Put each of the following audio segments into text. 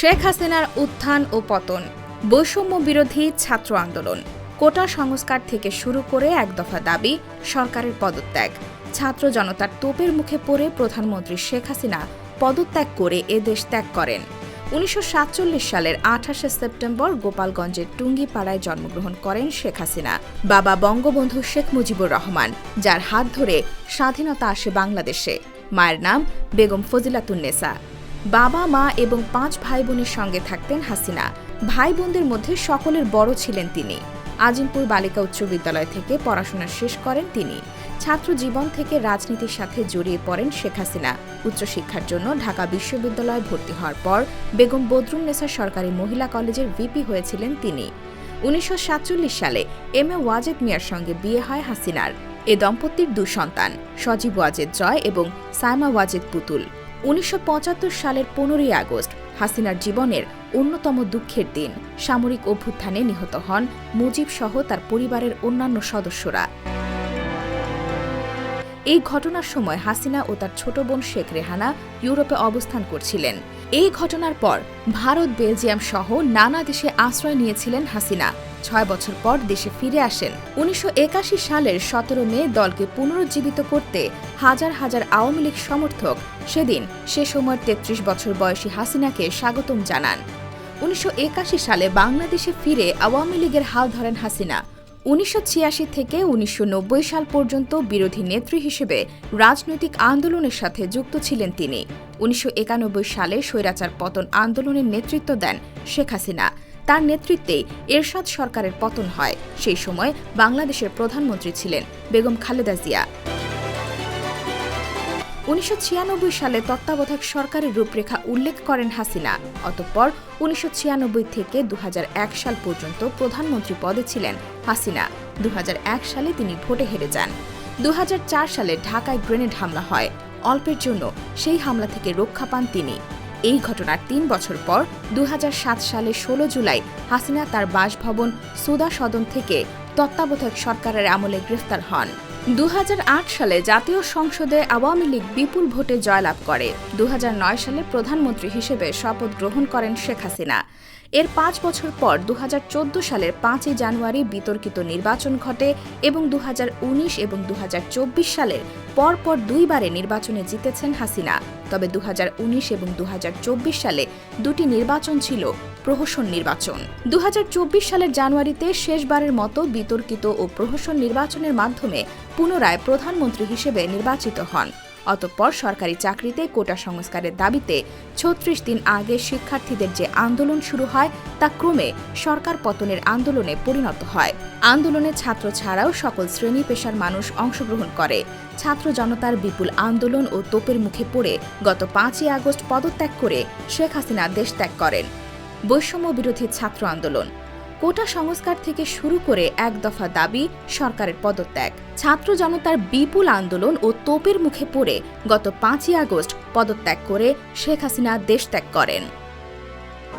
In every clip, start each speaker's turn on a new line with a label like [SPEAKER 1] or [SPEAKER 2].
[SPEAKER 1] শেখ হাসিনার উত্থান ও পতন, বৈষম্য বিরোধী ছাত্র আন্দোলন, কোটা সংস্কার থেকে শুরু করে এক দফা দাবি, সরকারের পদত্যাগ। ছাত্র জনতার তোপের মুখে পড়ে প্রধানমন্ত্রী শেখ হাসিনা পদত্যাগ করে এ দেশ ত্যাগ করেন। উনিশশো সাতচল্লিশ সালের আঠাশে সেপ্টেম্বর গোপালগঞ্জের টুঙ্গিপাড়ায় জন্মগ্রহণ করেন শেখ হাসিনা। বাবা বঙ্গবন্ধু শেখ মুজিবুর রহমান, যার হাত ধরে স্বাধীনতা আসে বাংলাদেশে। মায়ের নাম বেগম ফজিলাতুন্নেসা বাবা, মা এবং পাঁচ ভাই বোনের সঙ্গে থাকতেন হাসিনা। ভাই বোনদের মধ্যে সকলের বড় ছিলেন তিনি। আজিমপুর বালিকা উচ্চ বিদ্যালয় থেকে পড়াশোনা শেষ করেন তিনি। ছাত্র জীবন থেকে রাজনীতির সাথে জড়িয়ে পড়েন শেখ হাসিনা। উচ্চশিক্ষার জন্য ঢাকা বিশ্ববিদ্যালয়ে ভর্তি হওয়ার পর বেগম বদরুন্নেসা সরকারি মহিলা কলেজের ভিপি হয়েছিলেন তিনি। উনিশশো সাতচল্লিশ সালে এম এ ওয়াজেদ মিয়ার সঙ্গে বিয়ে হয় হাসিনার। এ দম্পতির দু সন্তান, সজীব ওয়াজেদ জয় এবং সায়মা ওয়াজেদ পুতুল। উনিশশো পঁচাত্তর সালের পনেরোই আগস্ট হাসিনার জীবনের অন্যতম দুঃখের দিন। সামরিক অভ্যুত্থানে নিহত হন মুজিব সহ তার পরিবারের অন্যান্য সদস্যরা। এই ঘটনার সময় হাসিনা ও তার ছোট বোন শেখ রেহানা ইউরোপে অবস্থান করছিলেন। এই ঘটনার পর ভারত বেলজিয়াম সহ নানা দেশে আশ্রয় নিয়েছিলেন হাসিনা। ছয় বছর পর দেশে ফিরে আসেন। উনিশশো একাশি সালের সতেরো মে দলকে পুনরুজ্জীবিত করতে হাজার হাজার আওয়ামী লীগ সমর্থক সেদিন সে সময়ের তেত্রিশ বছর বয়সী হাসিনাকে স্বাগতম জানান। উনিশশো একাশি সালে বাংলাদেশে ফিরে আওয়ামী লীগের হাল ধরেন হাসিনা। উনিশশো ছিয়াশি থেকে উনিশশো নব্বই সাল পর্যন্ত বিরোধী নেত্রী হিসেবে রাজনৈতিক আন্দোলনের সাথে যুক্ত ছিলেন তিনি। উনিশশো একানব্বই সালে স্বৈরাচার পতন আন্দোলনের নেতৃত্ব দেন শেখ হাসিনা। তার নেতৃত্বে এরশাদ সরকারের পতন হয়। সেই সময় বাংলাদেশের প্রধানমন্ত্রী ছিলেন বেগম খালেদা জিয়া। উনিশশো ছিয়ানব্বই সালে তত্ত্বাবধায়ক সরকারের রূপরেখা উল্লেখ করেন হাসিনা। অতঃপর উনিশশো ছিয়ানব্বই থেকে দু হাজার এক সাল পর্যন্ত প্রধানমন্ত্রী পদে ছিলেন হাসিনা। দু হাজার এক সালে তিনি ভোটে হেরে যান। দু হাজার চার সালে ঢাকায় গ্রেনেড হামলা হয়। অল্পের জন্য সেই হামলা থেকে রক্ষা পান তিনি। এই ঘটনার তিন বছর পর দু হাজার সাত সালে ১৬ জুলাই হাসিনা তার বাসভবন সুদা সদন থেকে তত্ত্বাবধায়ক সরকারের আমলে গ্রেফতার হন। দু হাজার আট সালে জাতীয় সংসদে আওয়ামী লীগ বিপুল ভোটে জয়লাভ করে। দু হাজার নয় সালে প্রধানমন্ত্রী হিসেবে শপথ গ্রহণ করেন শেখ হাসিনা। এর পাঁচ বছর পর দুহাজার চোদ্দ সালের পাঁচই জানুয়ারি বিতর্কিত নির্বাচন ঘটে এবং দুহাজার উনিশ এবং দুহাজার চব্বিশ সালের পরপর দুইবারে নির্বাচনে জিতেছেন হাসিনা। তবে দুহাজার উনিশ এবং দুহাজার চব্বিশ সালে দুটি নির্বাচন ছিল প্রহসন নির্বাচন। দুহাজার চব্বিশ সালের জানুয়ারিতে শেষবারের মতো বিতর্কিত ও প্রহসন নির্বাচনের মাধ্যমে পুনরায় প্রধানমন্ত্রী হিসেবে নির্বাচিত হন। অতঃপর সরকারি চাকরিতে কোটা সংস্কারের দাবিতে ছত্রিশ দিন আগে শিক্ষার্থীদের যে আন্দোলন শুরু হয়, তা ক্রমে সরকার পতনের আন্দোলনে পরিণত হয়। আন্দোলনে ছাত্র ছাড়াও সকল শ্রেণি পেশার মানুষ অংশগ্রহণ করে। ছাত্র জনতার বিপুল আন্দোলন ও তোপের মুখে পড়ে গত পাঁচই আগস্ট পদত্যাগ করে শেখ হাসিনা দেশ ত্যাগ করেন। বৈষম্য বিরোধী ছাত্র আন্দোলন কোটা সংস্কার থেকে শুরু করে এক দফা দাবি সরকারের পদত্যাগ। ছাত্র জনতার বিপুল আন্দোলন ও তোপের মুখে পড়ে গত পাঁচই আগস্ট পদত্যাগ করে শেখ হাসিনা দেশ ত্যাগ করেন।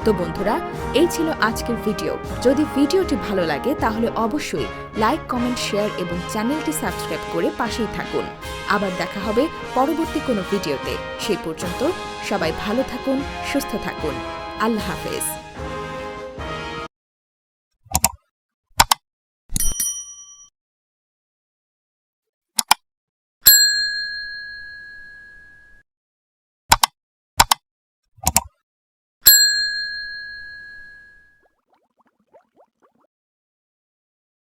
[SPEAKER 1] তো বন্ধুরা, এই ছিল আজকের ভিডিও। যদি ভিডিওটি ভালো লাগে, তাহলে অবশ্যই লাইক, কমেন্ট, শেয়ার এবং চ্যানেলটি সাবস্ক্রাইব করে পাশেই থাকুন। আবার দেখা হবে পরবর্তী কোনো ভিডিওতে। সেই পর্যন্ত সবাই ভালো থাকুন, সুস্থ থাকুন। আল্লাহ হাফেজ।